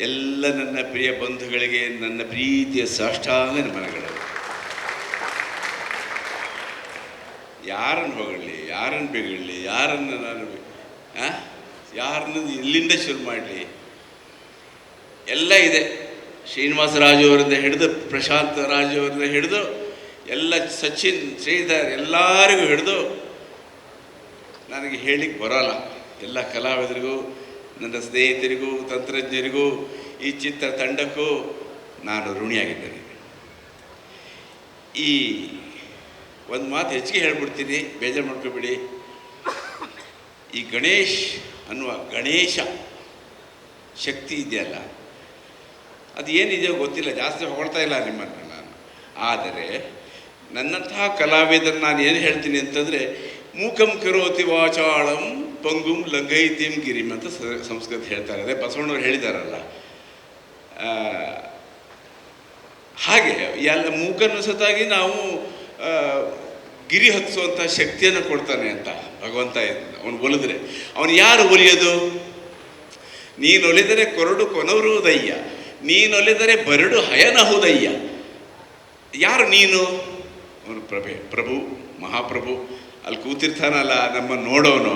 ಎಲ್ಲ ನನ್ನ ಪ್ರಿಯ ಬಂಧುಗಳಿಗೆ, ನನ್ನ ಪ್ರೀತಿಯ ಸಾಷ್ಟಾಂಗ ನಮನಗಳು ಯಾರನ್ನು ಹೊಗಳಿ ಯಾರನ್ನು ಬೆಗಳಿ ಯಾರನ್ನು ನಾನು? ಯಾರನ್ನು ಎಲ್ಲಿಂದ ಶುರು ಮಾಡಲಿ? ಎಲ್ಲ ಇದೆ. ಶ್ರೀನಿವಾಸ ರಾಜು ಅವರಿಂದ ಹಿಡಿದು, ಪ್ರಶಾಂತ್ ರಾಜು ಅವರಿಂದ ಹಿಡಿದು, ಎಲ್ಲ ಸಚಿನ್, ಶ್ರೀಧರ್ ಎಲ್ಲರಿಗೂ ಹಿಡಿದು, ನನಗೆ ಹೇಳಿಕ್ಕೆ ಬರೋಲ್ಲ. ಎಲ್ಲ ಕಲಾವಿದರಿಗೂ ನನ್ನ ಸ್ನೇಹಿತರಿಗೂ, ತಂತ್ರಜ್ಞರಿಗೂ, ಈ ಚಿತ್ರ ತಂಡಕ್ಕೂ ನಾನು ಋಣಿಯಾಗಿದ್ದೇನೆ. ಈ ಒಂದು ಮಾತು ಹೆಚ್ಚಿಗೆ ಹೇಳ್ಬಿಡ್ತೀನಿ, ಬೇಜಾರು ಮಾಡ್ಕೊಬೇಡಿ. ಈ ಗಣೇಶ್ ಅನ್ನುವ ಗಣೇಶ ಶಕ್ತಿ ಇದೆಯಲ್ಲ, ಅದು ಏನಿದೆಯೋ ಗೊತ್ತಿಲ್ಲ, ಜಾಸ್ತಿ ಹೊಗಳ್ತಾ ಇಲ್ಲ ನಿಮ್ಮನ್ನು ನಾನು. ಆದರೆ ನನ್ನಂತಹ ಕಲಾವಿದರು ನಾನು ಏನು ಹೇಳ್ತೀನಿ ಅಂತಂದರೆ, ಮೂಕಂ ಕರೋತಿ ವಾಚಾಳಂ ಪಂಗುಂ ಲಂಗೈತಿಂ ಗಿರಿಮ್ ಅಂತ ಸಂಸ್ಕೃತ ಹೇಳ್ತಾರೆ. ಅದೇ ಬಸವಣ್ಣವ್ರು ಹೇಳಿದಾರಲ್ಲ. ಹಾಗೆ ಎಲ್ಲ ಮೂಕನ್ನು ಸತಾಗಿ ನಾವು ಗಿರಿ ಹತ್ತಿಸುವಂಥ ಶಕ್ತಿಯನ್ನು ಕೊಡ್ತಾನೆ ಅಂತ ಭಗವಂತ ಅವನು ಒಲಿದ್ರೆ. ಅವನು ಯಾರು ಒಲಿಯೋದು? ನೀನೊಲಿದರೆ ಕೊರಡು ನೀನು ಒಲಿದರೆ ಬರಡು ಹಯನಹುದಯ್ಯ ಯಾರು ನೀನು? ಅವನು ಪ್ರಭೆ, ಪ್ರಭು, ಮಹಾಪ್ರಭು. ಅಲ್ಲಿ ಕೂತಿರ್ತಾನಲ್ಲ, ನಮ್ಮ ನೋಡೋನು.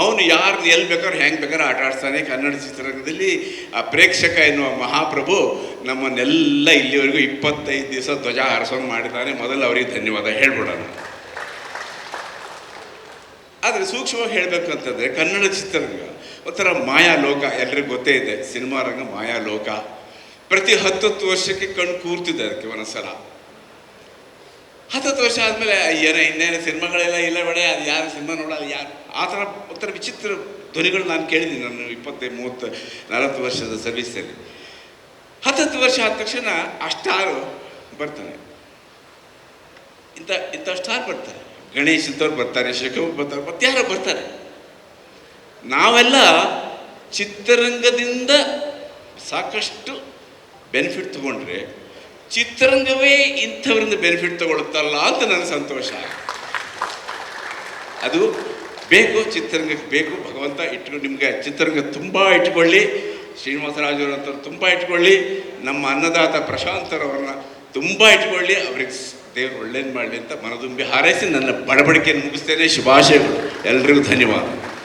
ಅವನು ಯಾರು ಎಲ್ಲಿ ಬೇಕಾದ್ರೂ ಹೆಂಗೆ ಬೇಕಾದ್ರೆ ಆಟ ಆಡ್ತಾನೆ ಕನ್ನಡ ಚಿತ್ರರಂಗದಲ್ಲಿ ಆ ಪ್ರೇಕ್ಷಕ ಎನ್ನುವ ಮಹಾಪ್ರಭು ನಮ್ಮನ್ನೆಲ್ಲ ಇಲ್ಲಿವರೆಗೂ ಇಪ್ಪತ್ತೈದು ದಿವಸ ಧ್ವಜ ಹಾರಿಸೋಂಗೆ ಮಾಡಿದ್ದಾನೆ. ಮೊದಲು ಅವರಿಗೆ ಧನ್ಯವಾದ. ಹೇಳ್ಬಿಡೋಣ. ಆದರೆ ಸೂಕ್ಷ್ಮವಾಗಿ ಹೇಳಬೇಕು ಅಂತಂದರೆ ಕನ್ನಡ ಚಿತ್ರರಂಗ ಒಂಥರ ಮಾಯಾ ಲೋಕ ಎಲ್ರಿಗೂ ಗೊತ್ತೇ ಇದೆ, ಸಿನಿಮಾ ರಂಗ ಮಾಯಾ ಲೋಕ ಪ್ರತಿ ಹತ್ತತ್ತು ವರ್ಷಕ್ಕೆ ಕಣ್ಣು ಕೂರ್ತಿದೆ ಅದಕ್ಕೆ ಒಂದೊಂದ್ಸಲ. ಹತ್ತತ್ತು ವರ್ಷ ಆದಮೇಲೆ ಏನೋ ಇನ್ನೇನು ಸಿನಿಮಾಗಳೆಲ್ಲ ಇಲ್ಲ ಬೇಡ, ಅದು ಯಾರು ಸಿನಿಮಾ ನೋಡೋದು ಯಾರು ಆ ಥರ ಒಂಥರ ವಿಚಿತ್ರ ಧ್ವನಿಗಳು ನಾನು ಕೇಳಿದ್ದೀನಿ ನಾನು ಇಪ್ಪತ್ತೈದು ಮೂವತ್ತು ನಲವತ್ತು ವರ್ಷದ ಸರ್ವಿಸಲ್ಲಿ. ಹತ್ತತ್ತು ವರ್ಷ ಆದ ತಕ್ಷಣ ಆ ಸ್ಟಾರು ಬರ್ತಾನೆ ಇಂಥ ಇಂಥ ಸ್ಟಾರ್ ಬರ್ತಾರೆ. ಗಣೇಶ್ ಇಂಥವ್ರು ಬರ್ತಾರೆ ಶಿವಕುಮಾರ್ ಬರ್ತಾರೆ ಮತ್ತೆ ಯಾರೋ ಬರ್ತಾರೆ. ನಾವೆಲ್ಲ ಚಿತ್ರರಂಗದಿಂದ ಸಾಕಷ್ಟು ಬೆನಿಫಿಟ್ ತಗೊಂಡ್ರೆ ಚಿತ್ರರಂಗವೇ ಇಂಥವರಿಂದ ಬೆನಿಫಿಟ್ ತಗೊಳುತ್ತಲ್ಲ ಅಂತ ನನಗೆ ಸಂತೋಷ. ಅದು ಬೇಕು, ಚಿತ್ರರಂಗಕ್ಕೆ ಬೇಕು, ಭಗವಂತ ಇಟ್ಕೊಂಡು ನಿಮಗೆ. ಚಿತ್ರರಂಗ ತುಂಬ ಇಟ್ಕೊಳ್ಳಿ ಶ್ರೀನಿವಾಸರಾಜವ್ರಂಥವ್ರು ತುಂಬ ಇಟ್ಕೊಳ್ಳಿ, ನಮ್ಮ ಅನ್ನದಾತ ಪ್ರಶಾಂತರವ್ರನ್ನ ತುಂಬ ಇಟ್ಕೊಳ್ಳಿ, ಅವ್ರಿಗೆ ದೇವರು ಒಳ್ಳೇದು ಮಾಡಲಿ ಅಂತ ಮನದುಂಬಿ ಹಾರೈಸಿ ನನ್ನ ಬಡಬಡಿಕೆಯನ್ನು ಮುಗಿಸ್ತೇನೆ. ಶುಭಾಶಯಗಳು. ಎಲ್ರಿಗೂ ಧನ್ಯವಾದ.